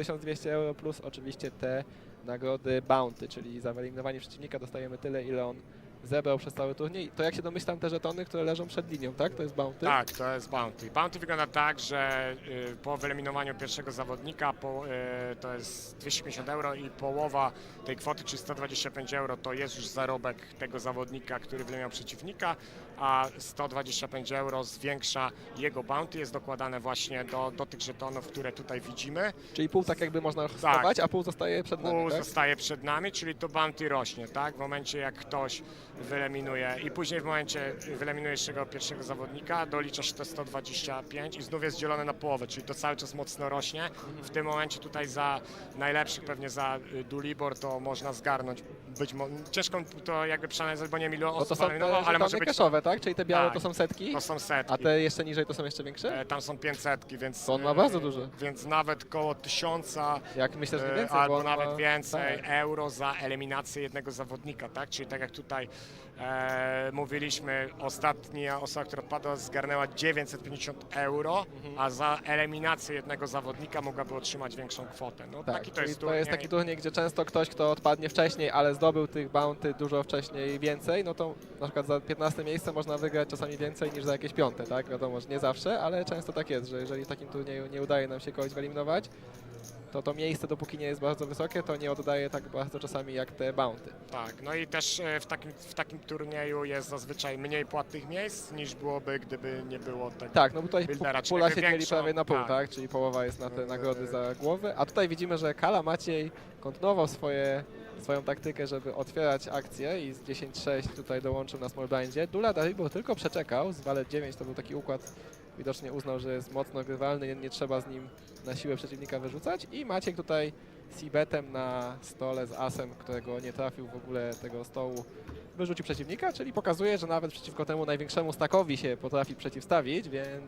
1200 euro plus oczywiście te nagrody Bounty, czyli za wyeliminowanie przeciwnika dostajemy tyle, ile on zebrał przez cały turniej. To jak się domyślam, te żetony, które leżą przed linią, tak? To jest Bounty? Tak, to jest Bounty. Bounty wygląda tak, że y, po wyeliminowaniu pierwszego zawodnika po, y, to jest 250 euro i połowa tej kwoty, czyli 125 euro, to jest już zarobek tego zawodnika, który wyeliminował przeciwnika, a 125 euro zwiększa jego Bounty, jest dokładane właśnie do, do tych żetonów, które tutaj widzimy. Czyli pół tak jakby można schować, a pół zostaje przed nami, Pół tak? zostaje przed nami, czyli to bounty rośnie, tak? W momencie jak ktoś wyeliminuje i później w momencie wyeliminujesz tego pierwszego zawodnika, doliczasz te 125 i znów jest dzielone na połowę, czyli to cały czas mocno rośnie. W tym momencie tutaj za najlepszych, pewnie za y, Dulibor to można zgarnąć. Być mo- ciężko to jakby przeanalizować, bo nie wiem ile Bo osób to są te wyeliminowało, ale może żetony być tak? Czyli te białe Tak. to są setki, to są setki. a te jeszcze niżej to są jeszcze większe? E, Tam są 500, więc. To on ma e, bardzo. Więc nawet koło tysiąca Jak myślę, że E, więcej, bo albo on nawet ma... więcej Tak. euro za eliminację jednego zawodnika, tak? Czyli tak jak tutaj e, mówiliśmy, ostatnia osoba, która odpadła, zgarnęła 950 euro, Mhm. a za eliminację jednego zawodnika mogłaby otrzymać większą kwotę. No Tak, taki to czyli jest to jest turniej. taki turniej, gdzie często ktoś, kto odpadnie wcześniej, ale zdobył tych bounty dużo wcześniej więcej, no to na przykład za 15 miejsce można wygrać czasami więcej niż za jakieś piąte, tak? Wiadomo, że nie zawsze, ale często tak jest, że jeżeli w takim turnieju nie udaje nam się kogoś wyeliminować, to to miejsce, dopóki nie jest bardzo wysokie, to nie oddaje tak bardzo czasami jak te bounty. Tak, no i też e, w takim, w takim turnieju jest zazwyczaj mniej płatnych miejsc niż byłoby, gdyby nie było tego. Tak, no bo tutaj Buildera, pula się dzieli prawie na pół, tak. tak? Czyli połowa jest na te nagrody za głowy, a tutaj widzimy, że Kala Maciej kontynuował swoje, swoją taktykę, żeby otwierać akcję i z 10-6 tutaj dołączył na small blindzie. Dula Daribor tylko przeczekał, z walet 9 to był taki układ, widocznie uznał, że jest mocno grywalny, nie, nie trzeba z nim na siłę przeciwnika wyrzucać i Maciek tutaj C-betem na stole z asem, którego nie trafił w ogóle tego stołu, wyrzucił przeciwnika, czyli pokazuje, że nawet przeciwko temu największemu stakowi się potrafi przeciwstawić, więc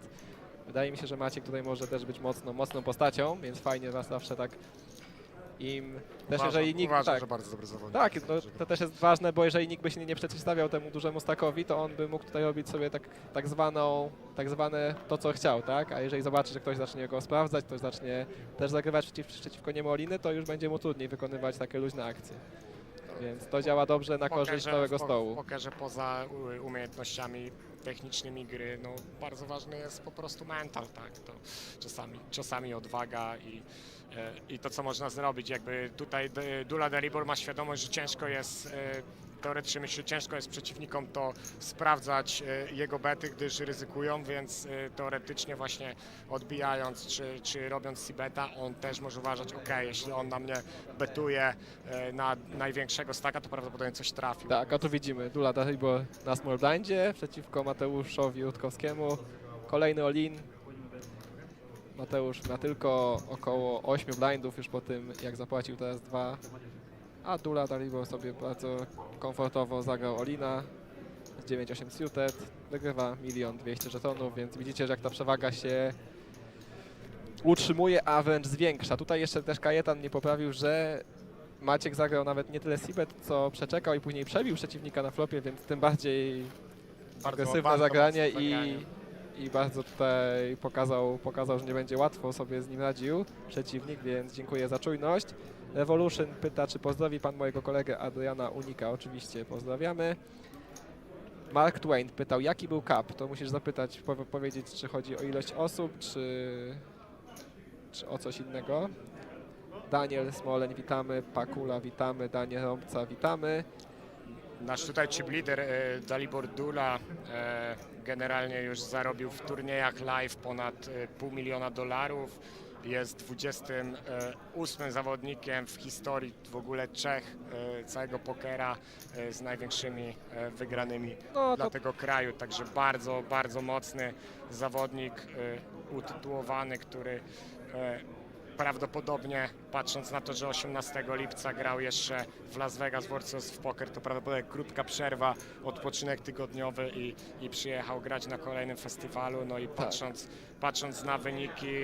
wydaje mi się, że Maciek tutaj może też być mocno, mocną postacią, więc fajnie was zawsze tak im też Uważam, jeżeli nikt uważam, tak, że bardzo dobry zawodnik. tak, no, to też jest ważne, bo jeżeli nikt by się nie przeciwstawiał temu dużemu stakowi, to on by mógł tutaj robić sobie tak, tak zwaną, tak zwane to, co chciał, tak? A jeżeli zobaczy, że ktoś zacznie go sprawdzać, ktoś zacznie też zagrywać przeciw, przeciwko niemu oliny, to już będzie mu trudniej wykonywać takie luźne akcje. Więc to działa dobrze na korzyść całego stołu. Pokerze poza u- umiejętnościami technicznymi gry, no bardzo ważny jest po prostu mental, tak, to czasami, czasami odwaga i, e, i to, co można zrobić, jakby tutaj D- Dula Deribor ma świadomość, że ciężko jest, e, teoretycznie myślę, ciężko jest przeciwnikom to sprawdzać e, jego bety, gdyż ryzykują, więc e, teoretycznie właśnie odbijając czy, czy robiąc C-beta, on też może uważać, ok, jeśli on na mnie betuje e, na największego staka, to prawdopodobnie coś trafił. Tak, a tu widzimy Dula Daribor na small blindzie przeciwko Mateuszowi Rutkowskiemu. Kolejny olin. Mateusz ma tylko około 8 blindów już po tym, jak zapłacił teraz dwa. A Dula Daribor sobie bardzo komfortowo zagrał olina z 9-8 suited. Wygrywa 1 200 żetonów, więc widzicie, że jak ta przewaga się utrzymuje, a wręcz zwiększa. Tutaj jeszcze też Kajetan nie poprawił, że Maciek zagrał nawet nie tyle Sibet, co przeczekał i później przebił przeciwnika na flopie, więc tym bardziej agresywne bardzo zagranie mocne i, zagranie. I bardzo tutaj pokazał, pokazał, że nie będzie łatwo sobie z nim radził przeciwnik, więc dziękuję za czujność. Revolution pyta, czy pozdrowi pan mojego kolegę Adriana Unika. Oczywiście pozdrawiamy. Mark Twain pytał, jaki był cup? To musisz zapytać, po, powiedzieć, czy chodzi o ilość osób, czy, czy o coś innego. Daniel Smoleń, witamy. Pakula, witamy. Daniel Rąbca, witamy. Nasz tutaj chip leader e, Dalibor Dula e, generalnie już zarobił w turniejach live ponad e, pół miliona dolarów. Jest 28 zawodnikiem w historii w ogóle Czech e, całego pokera e, z największymi e, wygranymi No dla to tego kraju. Także bardzo, bardzo mocny zawodnik e, utytułowany, który e, prawdopodobnie, patrząc na to, że 18 lipca grał jeszcze w Las Vegas Warriors w poker, to prawdopodobnie krótka przerwa, odpoczynek tygodniowy i, i przyjechał grać na kolejnym festiwalu. No i patrząc, patrząc na wyniki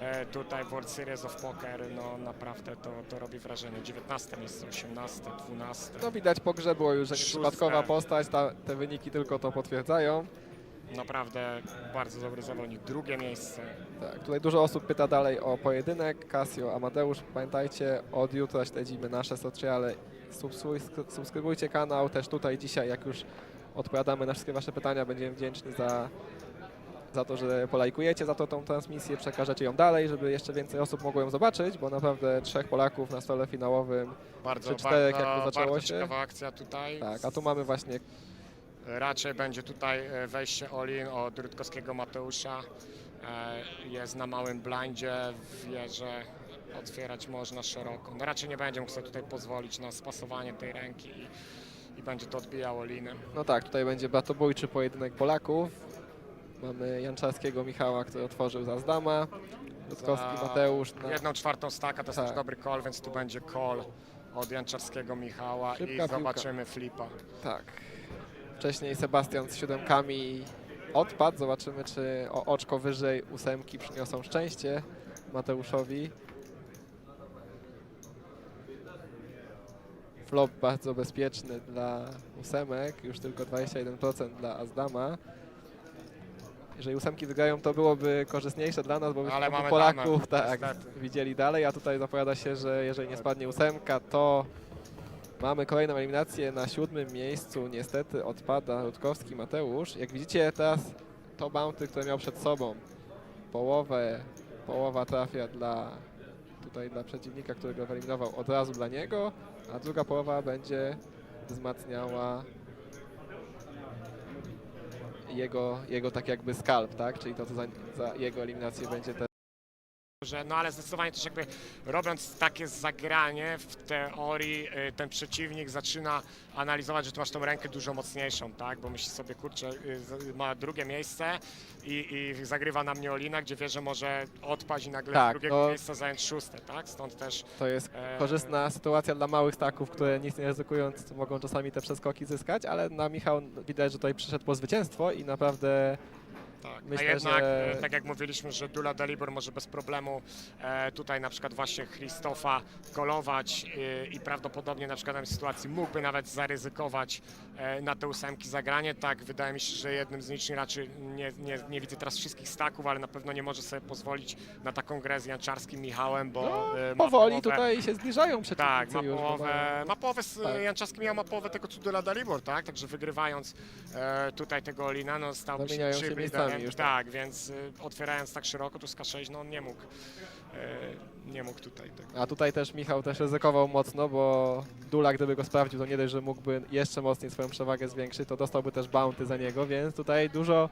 e, tutaj w World Series of Poker, no naprawdę to, to robi wrażenie. 19 miejsce, 18, 12. No widać po grze było już, że Szóste. nieprzypadkowa postać, ta, te wyniki tylko to potwierdzają. Naprawdę bardzo dobry zawodnik. Drugie miejsce. Tak, tutaj dużo osób pyta dalej o pojedynek. Casio, Amadeusz, pamiętajcie, od jutra śledzimy nasze. Subskrybuj- Subskrybujcie kanał, też tutaj dzisiaj, jak już odpowiadamy na wszystkie wasze pytania, będziemy wdzięczni za, za to, że polajkujecie za to tą transmisję, przekażecie ją dalej, żeby jeszcze więcej osób mogło ją zobaczyć, bo naprawdę trzech Polaków na stole finałowym. Bardzo, Czy czterech, bardzo, jak to zaczęło bardzo się? ciekawa akcja tutaj. Tak, a tu mamy właśnie Raczej będzie tutaj e, wejście Olin od Rutkowskiego Mateusza. E, Jest na małym blindzie, wie, że otwierać można szeroko. No raczej nie będzie mógł sobie tutaj pozwolić na spasowanie tej ręki i, i będzie to odbijało liny. No tak, tutaj będzie batobójczy pojedynek Polaków. Mamy Janczarskiego Michała, który otworzył za Zdama. Rutkowski Mateusz na Jedną czwartą staka to jest Tak. też dobry call, więc tu będzie call od Janczarskiego Michała Szybka i piłka. zobaczymy flipa. Tak. Wcześniej Sebastian z siódemkami odpadł. Zobaczymy, czy o oczko wyżej ósemki przyniosą szczęście Mateuszowi. Flop bardzo bezpieczny dla ósemek, już tylko 21% dla Azdama. Jeżeli ósemki wygrają, to byłoby korzystniejsze dla nas, bo byśmy Ale mamy Polaków tak, niestety. widzieli dalej, a tutaj zapowiada się, że jeżeli nie spadnie ósemka, to Mamy kolejną eliminację na siódmym miejscu. Niestety odpada Rutkowski Mateusz. Jak widzicie teraz to bounty, które miał przed sobą. Połowę, połowa trafia dla tutaj dla przeciwnika, który go wyeliminował od razu dla niego, a druga połowa będzie wzmacniała jego, jego tak jakby skalp, tak? Czyli to, co za, za jego eliminację będzie te Że, no ale zdecydowanie też jakby robiąc takie zagranie w teorii y, ten przeciwnik zaczyna analizować, że ty masz tą rękę dużo mocniejszą, tak? Bo myśli sobie, kurczę, y, z- ma drugie miejsce i, i zagrywa na mnie Olina, gdzie wie, że może odpaść i nagle Tak, z drugiego no. miejsca zająć szóste, tak? Stąd też To jest e, korzystna sytuacja dla małych staków, które nic nie ryzykując mogą czasami te przeskoki zyskać, ale na Michał widać, że tutaj przyszedł po zwycięstwo i naprawdę Tak, Myślę, a jednak, że- e, tak jak mówiliśmy, że Dula Delibor może bez problemu e, tutaj na przykład właśnie Christofa kolować e, i prawdopodobnie na przykład w tej sytuacji mógłby nawet zaryzykować e, na te ósemki zagranie. Tak, wydaje mi się, że jednym z niczym raczej nie, nie, nie widzę teraz wszystkich staków, ale na pewno nie może sobie pozwolić na taką grę z Janczarskim Michałem, bo no, e, powoli połowę- tutaj się zbliżają przeciwnicy tak, ma połowę, ma połowę z Tak. Janczarski miał ma połowę tego co Dula Dalibor, tak? Także wygrywając e, tutaj tego Olina, no stałby się się już, Tak, więc y, otwierając tak szeroko, tu z K6, no on nie mógł, e, nie mógł tutaj tego. A tutaj też Michał też ryzykował mocno, bo Dula gdyby go sprawdził, to nie dość, że mógłby jeszcze mocniej swoją przewagę zwiększyć, to dostałby też bounty za niego, więc tutaj dużo,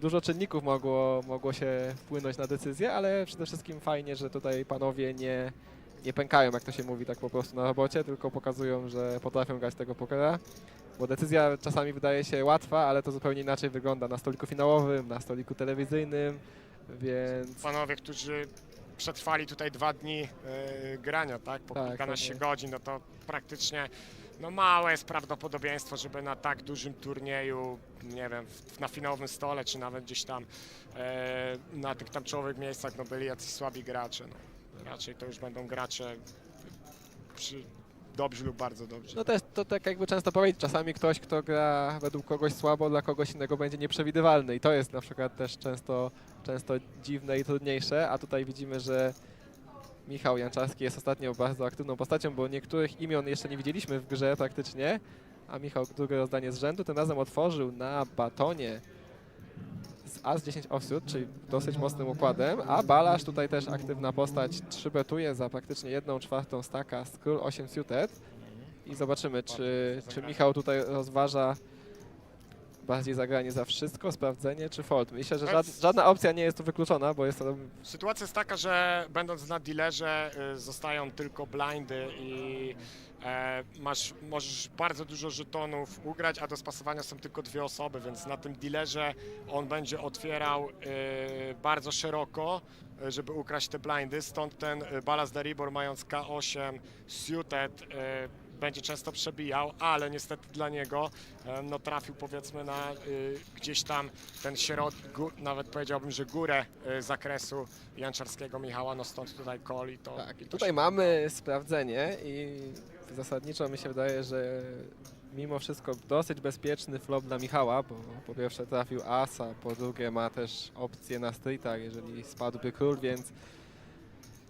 dużo czynników mogło, mogło się wpłynąć na decyzję, ale przede wszystkim fajnie, że tutaj panowie nie, nie pękają, jak to się mówi tak po prostu na robocie, tylko pokazują, że potrafią grać tego pokera. Bo decyzja czasami wydaje się łatwa, ale to zupełnie inaczej wygląda na stoliku finałowym, na stoliku telewizyjnym, więc Panowie, którzy przetrwali tutaj dwa dni e, grania, tak? Po Tak, kilkanaście pewnie. godzin, no to praktycznie no małe jest prawdopodobieństwo, żeby na tak dużym turnieju, nie wiem, w, na finałowym stole, czy nawet gdzieś tam e, na tych tam czołowych miejscach, no byli jacyś słabi gracze. No. Raczej to już będą gracze przy, dobrzy lub bardzo dobrzy. No też to tak jakby często powiedzieć, czasami ktoś, kto gra według kogoś słabo, dla kogoś innego będzie nieprzewidywalny. I to jest na przykład też często, często dziwne i trudniejsze, a tutaj widzimy, że Michał Janczarski jest ostatnio bardzo aktywną postacią, bo niektórych imion jeszcze nie widzieliśmy w grze praktycznie, a Michał drugie rozdanie z rzędu, tym razem otworzył na batonie z As 10 offsuit, czyli dosyć mocnym układem, a Balasz tutaj też aktywna postać, trzy betuje za praktycznie jedną czwartą staka z król 8 suited. I zobaczymy, czy, czy Michał tutaj rozważa bardziej zagranie za wszystko, sprawdzenie czy fold. Myślę, że żad, żadna opcja nie jest tu wykluczona, bo jest to Sytuacja jest taka, że będąc na dealerze y, zostają tylko blindy i masz, możesz bardzo dużo żetonów ugrać, a do spasowania są tylko dwie osoby, więc na tym dealerze on będzie otwierał y, bardzo szeroko, y, żeby ukraść te blindy, stąd ten Ballas Deribor mając K8 suited będzie często przebijał, ale niestety dla niego e, no, trafił powiedzmy na y, gdzieś tam ten środ, gó, nawet powiedziałbym, że górę y, zakresu Janczarskiego Michała, no stąd tutaj kol i to. Tak, i tutaj mamy sprawdzenie i zasadniczo mi się wydaje, że mimo wszystko dosyć bezpieczny flop dla Michała, bo po pierwsze trafił asa, po drugie ma też opcję na streetach, jeżeli spadłby król, więc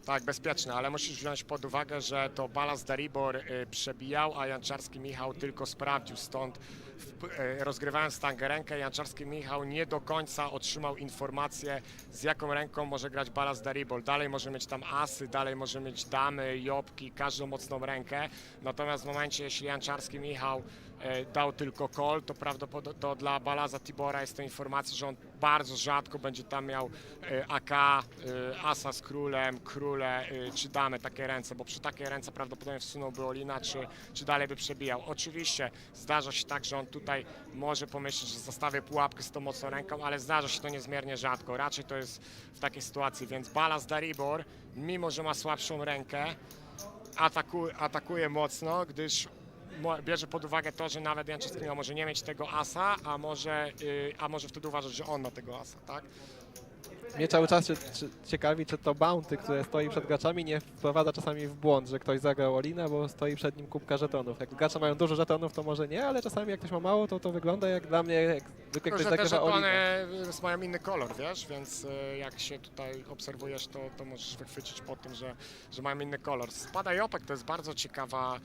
Tak, bezpieczne, ale musisz wziąć pod uwagę, że to Balas Daribor y, przebijał, a Janczarski Michał tylko sprawdził. Stąd rozgrywając tangę rękę, Janczarski Michał nie do końca otrzymał informację, z jaką ręką może grać Balas Daribor. Dalej może mieć tam asy, dalej może mieć damy, jobki, każdą mocną rękę. Natomiast w momencie, jeśli Janczarski Michał e, dał tylko call, to prawdopodobnie to dla Balaza Tibora jest to informacja, że on bardzo rzadko będzie tam miał e, AK, e, asa z królem, króle e, czy damy takie ręce, bo przy takiej ręce prawdopodobnie wsunąłby Olina, czy, czy dalej by przebijał. Oczywiście zdarza się tak, że on tutaj może pomyśleć, że zostawię pułapkę z tą mocną ręką, ale zdarza się to niezmiernie rzadko. Raczej to jest w takiej sytuacji, więc Balaz Daribor, mimo że ma słabszą rękę, ataku, atakuje mocno, gdyż bierze pod uwagę to, że nawet Janczewski miał może nie mieć tego asa, a może, y, a może wtedy uważać, że on ma tego asa, tak? Mnie cały czas się, czy, ciekawi, czy to bounty, które stoi przed graczami nie wprowadza czasami w błąd, że ktoś zagrał Olina, bo stoi przed nim kubka żetonów. Jak gracze mają dużo żetonów, to może nie, ale czasami jak ktoś ma mało, to to wygląda jak dla mnie, jak zwykle ktoś Tylko, że te zagrywa żetony Olina. y, mają inny kolor, wiesz, więc y, jak się tutaj obserwujesz, to, to możesz wychwycić po tym, że, że mają inny kolor. Spada Jopek to jest bardzo ciekawa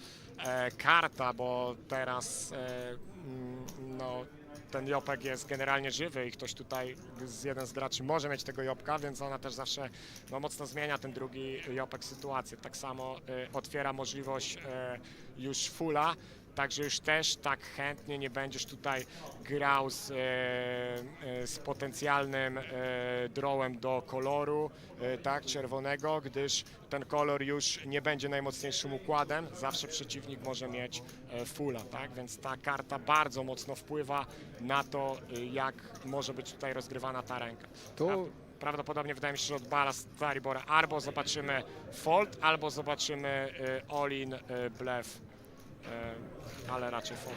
e, karta, bo teraz e, mm, no, ten Jopek jest generalnie żywy i ktoś tutaj, z jeden z graczy może mieć tego Jopka, więc ona też zawsze no, mocno zmienia ten drugi Jopek sytuację. Tak samo e, otwiera możliwość e, już fulla, Także już też tak chętnie nie będziesz tutaj grał z, e, e, z potencjalnym e, drawem do koloru, tak, czerwonego, gdyż ten kolor już nie będzie najmocniejszym układem. Zawsze przeciwnik może mieć fulla, tak, więc ta karta bardzo mocno wpływa na to, jak może być tutaj rozgrywana ta ręka. Tu Prawdopodobnie wydaje mi się, że od Bala Staribora albo zobaczymy fold, albo zobaczymy all-in, e, blef, ale raczej fold.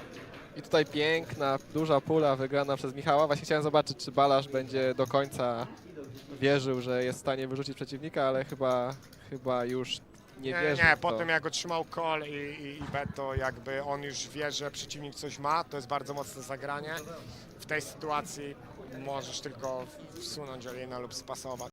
I tutaj piękna, duża pula wygrana przez Michała. Właśnie chciałem zobaczyć, czy Balasz będzie do końca wierzył, że jest w stanie wyrzucić przeciwnika, ale chyba, chyba już nie, Nie, wierzy. nie, w po to. tym jak otrzymał call i, i, i beto, jakby on już wie, że przeciwnik coś ma, to jest bardzo mocne zagranie. W tej sytuacji możesz tylko wsunąć Alina lub spasować.